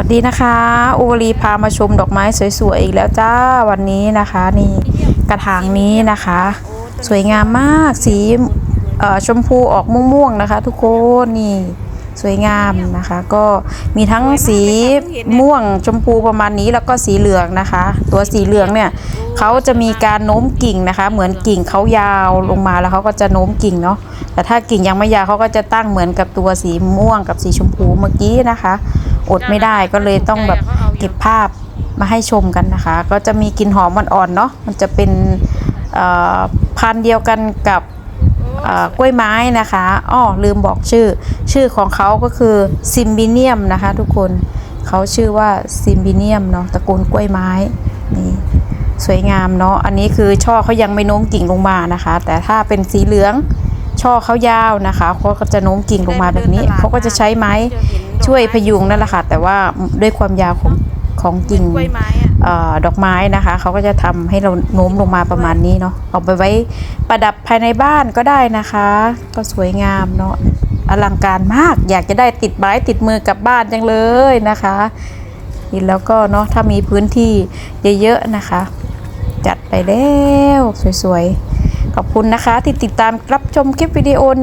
วัสดีนะคะโอลีพามาชมดอกไม้สวยๆอีกแล้วจ้าวันนี้นะคะนี่กระถางนี้นะคะ สวยงามมากสีชมพูออกม่วงๆนะคะ ทุกคนนี่สวยงามนะคะ ก็มีทั้งสีม่วงชมพูประมาณนี้แล้วก็สีเหลืองนะคะ ตัวสีเหลืองเนี่ยเขาจะมีการโน้มกิ่งนะคะ เหมือนกิ่งเขายาวลงมาแล้วเขาก็จะโน้มกิ่งเนาะแต่ถ้ากิ่งยังไม่ยาวเขาก็จะตั้งเหมือนกับตัวสีม่วงกับสีชมพูเมื่อกี้นะคะ อดไม่ได้ก็เลยต้องแบบเก็บภาพมาให้ชมกันนะคะ ก็จะมีกลิ่นหอมอ่อนๆเนาะมันจะเป็นเอ่อพันธุ์เดียวกันกับเอ่อกล้วยไม้นะคะอ้อลืมบอกชื่อ ชื่อของเขาก็คือซิมบิเนียมนะคะทุกคนเขาชื่อว่าซิมบิเนียมเนาะตระกูลกล้วยไม้นี่สวยงามเนาะอันนี้คือช่อเขายังไม่โน้มกิ่งลงมานะคะ แต่ถ้าเป็นสีเหลือง ช่อเขายาวนะคะเขาก็จะโน้มกิ่งลงมาแบบนี้เขาก็จะใช้ไม้ช่วยพยุงนั่นแหละค่ะ แต่ว่าด้วยความยาวของของกิ่งกล้วยไม้อะเออดอกไม้นะคะเขาก็จะทำให้เราโน้มลงมาประมาณนี้เนาะเอาไปไว้ประดับภายในบ้านก็ได้นะคะ ก็สวยงามเนาะอลังการมากอยากจะได้ติดไม้ติดมือกลับบ้านจังเลยนะคะนี่แล้วก็เนาะถ้ามีพื้นที่เยอะๆนะคะ จัดไปแล้วสวยๆ ขอบคุณนะคะ ที่ติดตามรับชมคลิปวิดีโอนี้